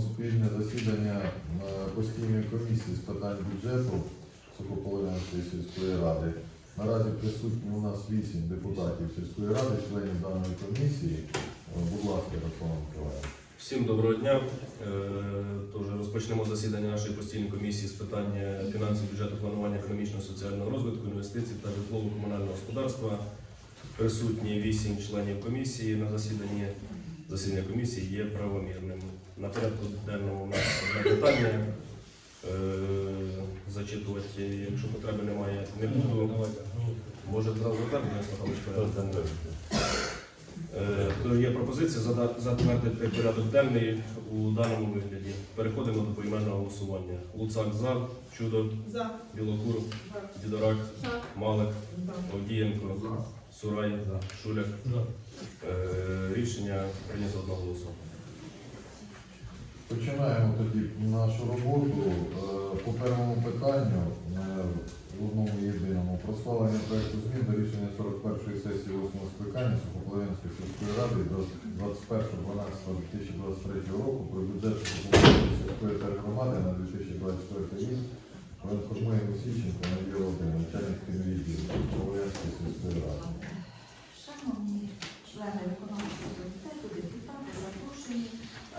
спільне засідання е, постійної комісії з питань бюджету Сухополинської сільської ради. Наразі присутні у нас вісім депутатів сільської ради, членів даної комісії. Е, Будь ласка, Ярослав Миколаївна. Всім доброго дня. Е, Тож розпочнемо засідання нашої постійної комісії з питань фінансів, бюджету, планування економічного соціального розвитку, інвестицій та житлово-комунального господарства. Присутні вісім членів комісії на засіданні. Засідання комісії є правомірним. На порядку денному у нас одне питання. Е, Зачитувати, якщо потреби немає, не буду. Може, зразу денний? Е, То є пропозиція затвердити порядок денний у даному вигляді. Переходимо до поіменного голосування. Луцак за, Чудо, За. Білокур, Дідорак, Малик, Овдієнко, Сурай, Шуляк. Е, Рішення прийнято одноголосно. Починаємо тоді нашу роботу. Е, По першому питанню е, в одному єдиному про схвалення проекту змін до рішення 41-ї сесії 8 скликання Сухополинської сільської ради до 21.12.2023 року про бюджет Сухополинської сільської тергромади на 2024 рік. Проінформує Мосійченко Надія начальник відділу Сухополинської сільської ради. Шановні члени виконавчого комітету, депутати, запрошені.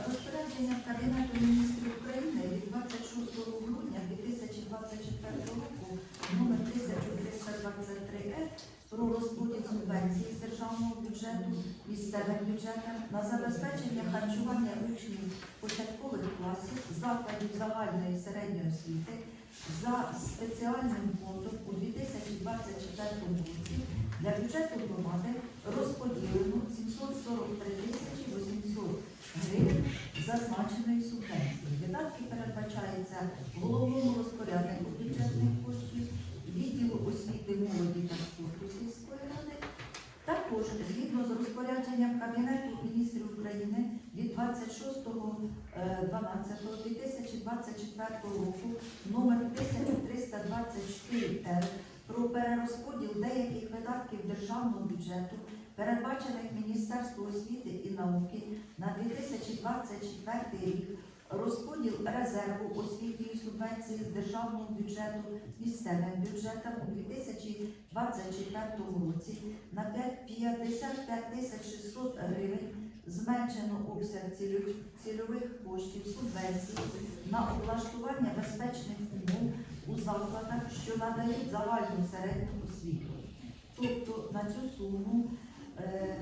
Розпорядження Кабінету міністрів України від 26 грудня 2024 року номер 1323 Е про розподіл субвенцій з державного бюджету місцевим бюджетам на забезпечення харчування учнів початкових класів закладів загальної середньої освіти за спеціальним фондом у 2024 році для бюджету громади розподілено 743 тисячі 800 гривень зазначеної субвенції. Видатки передбачаються головному розпоряднику бюджетних коштів, відділу освіти, молоді та спорту. Також згідно з розпорядженням Кабінету міністрів України від 26.12.2024 року номер 1324 Р про перерозподіл деяких видатків державного бюджету, передбачених Міністерству освіти і науки на 2024 рік, розподіл резерву освітньої субвенції з державного бюджету місцевим бюджетом у 2024 році на 55 тисяч 600 гривень зменшено обсяг цільових- коштів субвенцій на облаштування безпечних умов у закладах, що надають загальну середню освіту. Тобто на цю суму е,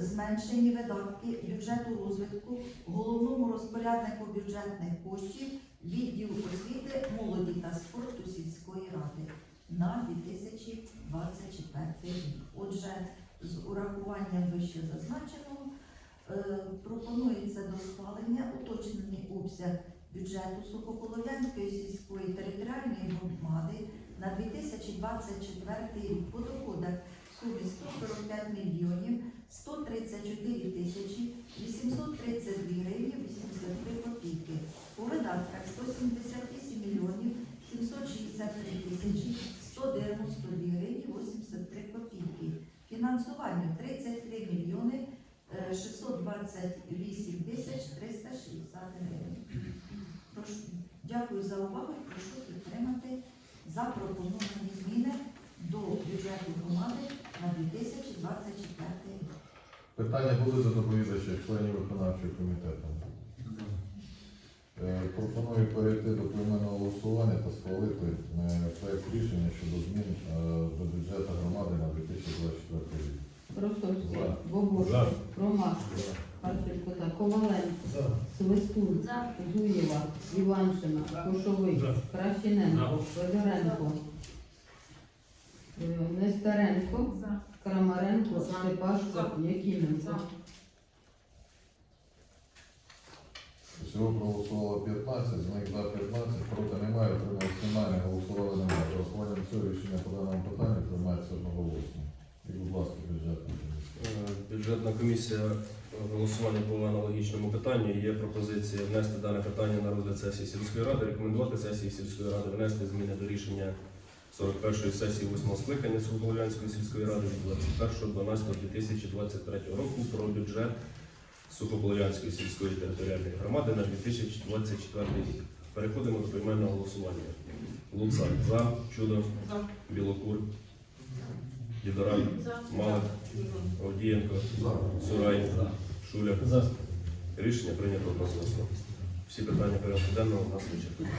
зменшені видатки бюджету розвитку головному розпоряднику бюджетних коштів відділу освіти, молоді та спорту сільської ради на 2024 рік. Отже, з урахуванням вище зазначеного е, пропонується до схвалення уточнений обсяг бюджету Сухополов'янської сільської територіальної громади на 2024 рік по доходах в сумі 145 мільйонів 134 тисячі 832 Фінансування 33 мільйони е, 628 тисяч 360 гривень. Дякую за увагу і прошу підтримати запропоновані зміни до бюджету громади на 2024 рік. Питання були до доповідача, членів виконавчого комітету. Е, Пропоную перейти до поіменного голосування та схвалити е, проект рішення щодо змін е, до бюджету громади на 2024 рік. Ростовський, За. Богоша, Ромаш, Харченко, за. Коваленко, Свистун, Зуєва, Іваншина, Кошовий, Кращененко, Федоренко, Нестеренко, За. Крамаренко, Степашко, Якименко. Всього проголосувало 15, з них за 15, проти немає, отрималось немає, не голосували немає. Голосуванням цього рішення по даному питанню приймається одноголосно. І, будь ласка, бюджетна комісія. Е, Бюджетна комісія е, голосування по аналогічному питанню. Є пропозиція внести дане питання на розгляд сесії сільської ради, рекомендувати сесії сільської ради внести зміни до рішення 41-ї сесії 8 скликання Сухополянської сільської ради від 21.12.2023 року про бюджет Сухополов'янської сільської територіальної громади на 2024 рік. Переходимо до поіменного голосування. Луцак за, Чудо, Білокур, Дідоран, Малик, Овдієнко, Сурай, Шуляк. Рішення прийнято одноголосно. Всі питання порядку денного у нас вичерпані.